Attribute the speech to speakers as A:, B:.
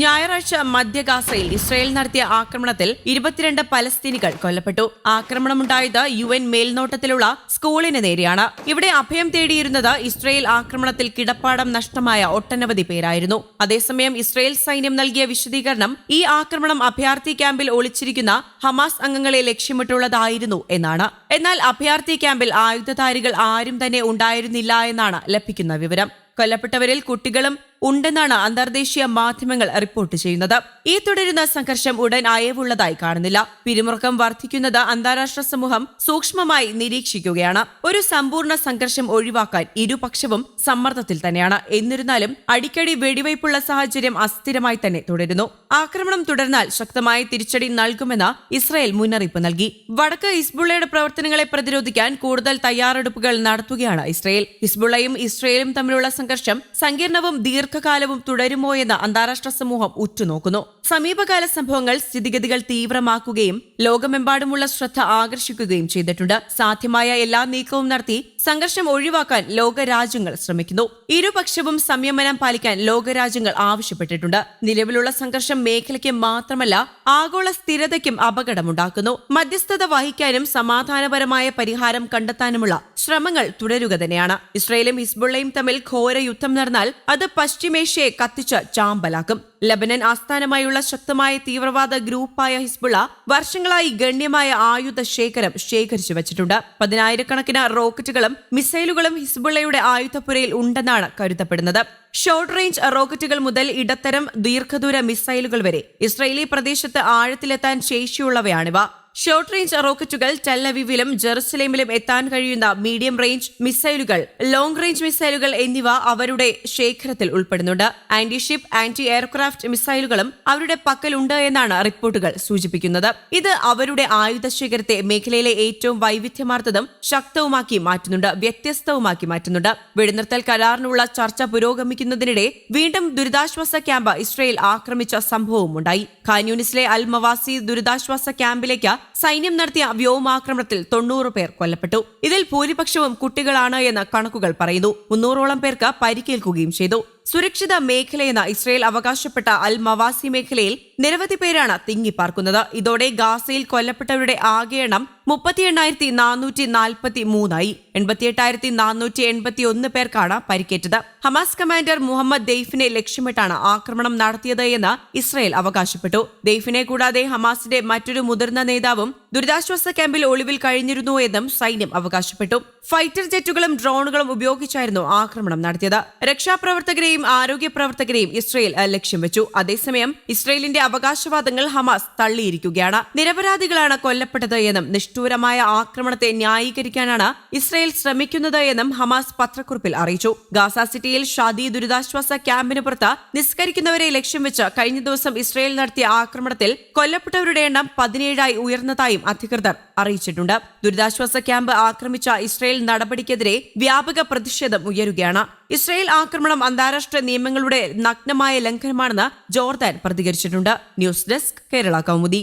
A: ഞായറാഴ്ച മധ്യഗാസയിൽ ഇസ്രായേൽ നടത്തിയ ആക്രമണത്തിൽ ഇരുപത്തിരണ്ട് പലസ്തീനികൾ കൊല്ലപ്പെട്ടു. ആക്രമണമുണ്ടായത് യു എൻ മേൽനോട്ടത്തിലുള്ള സ്കൂളിന് നേരെയാണ്. ഇവിടെ അഭയം തേടിയിരുന്നത് ഇസ്രായേൽ ആക്രമണത്തിൽ കിടപ്പാടം നഷ്ടമായ ഒട്ടനവധി പേരായിരുന്നു. അതേസമയം ഇസ്രായേൽ സൈന്യം നൽകിയ വിശദീകരണം ഈ ആക്രമണം അഭയാർത്ഥി ക്യാമ്പിൽ ഒളിച്ചിരിക്കുന്ന ഹമാസ് അംഗങ്ങളെ ലക്ഷ്യമിട്ടുള്ളതായിരുന്നു എന്നാണ്. എന്നാൽ അഭയാർത്ഥി ക്യാമ്പിൽ ആയുധധാരികൾ ആരും തന്നെ ഉണ്ടായിരുന്നില്ല എന്നാണ് ലഭിക്കുന്ന വിവരം. കൊല്ലപ്പെട്ടവരിൽ കുട്ടികളും ഉണ്ടെന്നാണ് അന്തർദേശീയ മാധ്യമങ്ങൾ റിപ്പോർട്ട് ചെയ്യുന്നത്. ഈ തുടരുന്ന സംഘർഷം ഉടൻ അയവുള്ളതായി കാണുന്നില്ല. പിരിമുറുക്കം വർദ്ധിക്കുന്നത് അന്താരാഷ്ട്ര സമൂഹം സൂക്ഷ്മമായി നിരീക്ഷിക്കുകയാണ്. ഒരു സമ്പൂർണ സംഘർഷം ഒഴിവാക്കാൻ ഇരുപക്ഷവും സമ്മർദ്ദത്തിൽ തന്നെയാണ്. എന്നിരുന്നാലും അടിക്കടി വെടിവയ്പുള്ള സാഹചര്യം അസ്ഥിരമായി തന്നെ തുടരുന്നു. ആക്രമണം തുടർന്നാൽ ശക്തമായ തിരിച്ചടി നൽകുമെന്ന് ഇസ്രായേൽ മുന്നറിയിപ്പ് നൽകി. വടക്ക് ഹിസ്ബുള്ളയുടെ പ്രവർത്തനങ്ങളെ പ്രതിരോധിക്കാൻ കൂടുതൽ തയ്യാറെടുപ്പുകൾ നടത്തുകയാണ് ഇസ്രായേൽ. ഹിസ്ബുള്ളയും ഇസ്രായേലും തമ്മിലുള്ള സംഘർഷം സങ്കീർണവും ദീർഘകാലവും തുടരുമോ എന്ന് അന്താരാഷ്ട്ര സമൂഹം ഉറ്റുനോക്കുന്നു. സമീപകാല സംഭവങ്ങൾ സ്ഥിതിഗതികൾ തീവ്രമാക്കുകയും ലോകമെമ്പാടുമുള്ള ശ്രദ്ധ ആകർഷിക്കുകയും ചെയ്തിട്ടുണ്ട്. സാധ്യമായ എല്ലാ നീക്കവും നടത്തി സംഘർഷം ഒഴിവാക്കാൻ ലോകരാജ്യങ്ങൾ ശ്രമിക്കുന്നു. ഇരുപക്ഷവും സംയമനം പാലിക്കാൻ ലോകരാജ്യങ്ങൾ ആവശ്യപ്പെട്ടിട്ടുണ്ട്. നിലവിലുള്ള സംഘർഷം മേഖലയ്ക്ക് മാത്രമല്ല ആഗോള സ്ഥിരതയ്ക്കും അപകടമുണ്ടാക്കുന്നു. മധ്യസ്ഥത വഹിക്കാനും സമാധാനപരമായ പരിഹാരം കണ്ടെത്താനുമുള്ള ശ്രമങ്ങൾ തുടരുക തന്നെയാണ്. ഇസ്രയേലും ഹിസ്ബുള്ളയും തമ്മിൽ ഘോര യുദ്ധം നടന്നാൽ അത് പശ്ചിമേഷ്യയെ കത്തിച്ച് ചാമ്പലാക്കും. ലബനൻ ആസ്ഥാനമായുള്ള ശക്തമായ തീവ്രവാദ ഗ്രൂപ്പായ ഹിസ്ബുള വർഷങ്ങളായി ഗണ്യമായ ആയുധ ശേഖരം ശേഖരിച്ചു വച്ചിട്ടുണ്ട്. പതിനായിരക്കണക്കിന് റോക്കറ്റുകളും മിസൈലുകളും ഹിസ്ബുള്ളയുടെ ആയുധപ്പുരയിൽ ഉണ്ടെന്നാണ് കരുതപ്പെടുന്നത്. ഷോർട്ട് റേഞ്ച് റോക്കറ്റുകൾ മുതൽ ഇടത്തരം ദീർഘദൂര മിസൈലുകൾ വരെ ഇസ്രയേലി പ്രദേശത്ത് ആഴത്തിലെത്താൻ ശേഷിയുള്ളവയാണിവ. ഷോർട്ട് റേഞ്ച് റോക്കറ്റുകൾ ടെല്ലവിവിലും ജെറുസലേമിലും എത്താൻ കഴിയുന്ന മീഡിയം റേഞ്ച് മിസൈലുകൾ ലോങ് റേഞ്ച് മിസൈലുകൾ എന്നിവ അവരുടെ ശേഖരത്തിൽ ഉൾപ്പെടുന്നുണ്ട്. ആന്റി ഷിപ്പ് ആന്റി എയർക്രാഫ്റ്റ് മിസൈലുകളും അവരുടെ പക്കലുണ്ട് എന്നാണ് റിപ്പോർട്ടുകൾ സൂചിപ്പിക്കുന്നത്. ഇത് അവരുടെ ആയുധ ശേഖരത്തെ മേഖലയിലെ ഏറ്റവും വൈവിധ്യമാർത്തതും ശക്തവുമാക്കി മാറ്റുന്നുണ്ട് വ്യത്യസ്തവുമാക്കി മാറ്റുന്നുണ്ട്. വെടിനിർത്തൽ കരാറിനുള്ള ചർച്ച പുരോഗമിക്കുന്നതിനിടെ വീണ്ടും ദുരിതാശ്വാസ ക്യാമ്പ് ഇസ്രയേൽ ആക്രമിച്ച സംഭവവും ഉണ്ടായി ഖാനൂനിസിലെ അൽ ദുരിതാശ്വാസ ക്യാമ്പിലേക്ക് സൈന്യം നടത്തിയ വ്യോമാക്രമണത്തിൽ തൊണ്ണൂറ് പേർ കൊല്ലപ്പെട്ടു. ഇതിൽ ഭൂരിപക്ഷവും കുട്ടികളാണ് എന്ന് കണക്കുകൾ പറയുന്നു. മുന്നൂറോളം പേർക്ക് പരിക്കേൽക്കുകയും ചെയ്തു. സുരക്ഷിത മേഖലയെന്ന് ഇസ്രയേൽ അവകാശപ്പെട്ട അൽ മവാസി മേഖലയിൽ നിരവധി പേരാണ് തിങ്ങിപ്പാർക്കുന്നത്. ഇതോടെ ഗാസയിൽ കൊല്ലപ്പെട്ടവരുടെ ആകെ എണ്ണം മുപ്പത്തി എണ്ണായിരത്തി നാനൂറ്റി നാൽപ്പത്തി മൂന്നായി എൺപത്തി എട്ടായിരത്തി നാനൂറ്റി എൺപത്തി ഒന്ന് പേർക്കാണ് പരിക്കേറ്റത്. ഹമാസ് കമാൻഡർ മുഹമ്മദ് ദെയ്ഫിനെ ലക്ഷ്യമിട്ടാണ് ആക്രമണം നടത്തിയത് എന്ന് ഇസ്രയേൽ അവകാശപ്പെട്ടു. ദെയ്ഫിനെ കൂടാതെ ഹമാസിന്റെ മറ്റൊരു മുതിർന്ന നേതാവും ദുരിതാശ്വാസ ക്യാമ്പിൽ ഒളിവിൽ കഴിഞ്ഞിരുന്നു എന്നും സൈന്യം അവകാശപ്പെട്ടു. ഫൈറ്റർ ജെറ്റുകളും ഡ്രോണുകളും ഉപയോഗിച്ചായിരുന്നു ആക്രമണം നടത്തിയത്. രക്ഷാപ്രവർത്തകരെയും ആരോഗ്യ പ്രവർത്തകരെയും ഇസ്രയേൽ ലക്ഷ്യം വെച്ചു. അതേസമയം ഇസ്രായേലിന്റെ അവകാശവാദങ്ങൾ ഹമാസ് തള്ളിയിരിക്കുകയാണ്. നിരപരാധികളാണ് കൊല്ലപ്പെട്ടത് എന്നും നിഷ്ഠൂരമായ ആക്രമണത്തെ ന്യായീകരിക്കാനാണ് ഇസ്രയേൽ ശ്രമിക്കുന്നത് എന്നും ഹമാസ് പത്രക്കുറിപ്പിൽ അറിയിച്ചു. ഗാസ സിറ്റിയിൽ ഷാദി ദുരിതാശ്വാസ ക്യാമ്പിന് പുറത്ത് നിസ്കരിക്കുന്നവരെ ലക്ഷ്യം വെച്ച് കഴിഞ്ഞ ദിവസം ഇസ്രയേൽ നടത്തിയ ആക്രമണത്തിൽ കൊല്ലപ്പെട്ടവരുടെ എണ്ണം പതിനേഴായി ഉയർന്നതായും അധികൃതർ അറിയിച്ചിട്ടുണ്ട്. ദുരിതാശ്വാസ ക്യാമ്പ് ആക്രമിച്ച ഇസ്രയേൽ നടപടിക്കെതിരെ വ്യാപക പ്രതിഷേധം ഉയരുകയാണ്. ഇസ്രയേൽ ആക്രമണം അന്താരാഷ്ട്ര നിയമങ്ങളുടെ നഗ്നമായ ലംഘനമാണെന്ന് Jordan പ്രതികരിച്ചിട്ടുണ്ട്. News desk Kerala Kaumudi.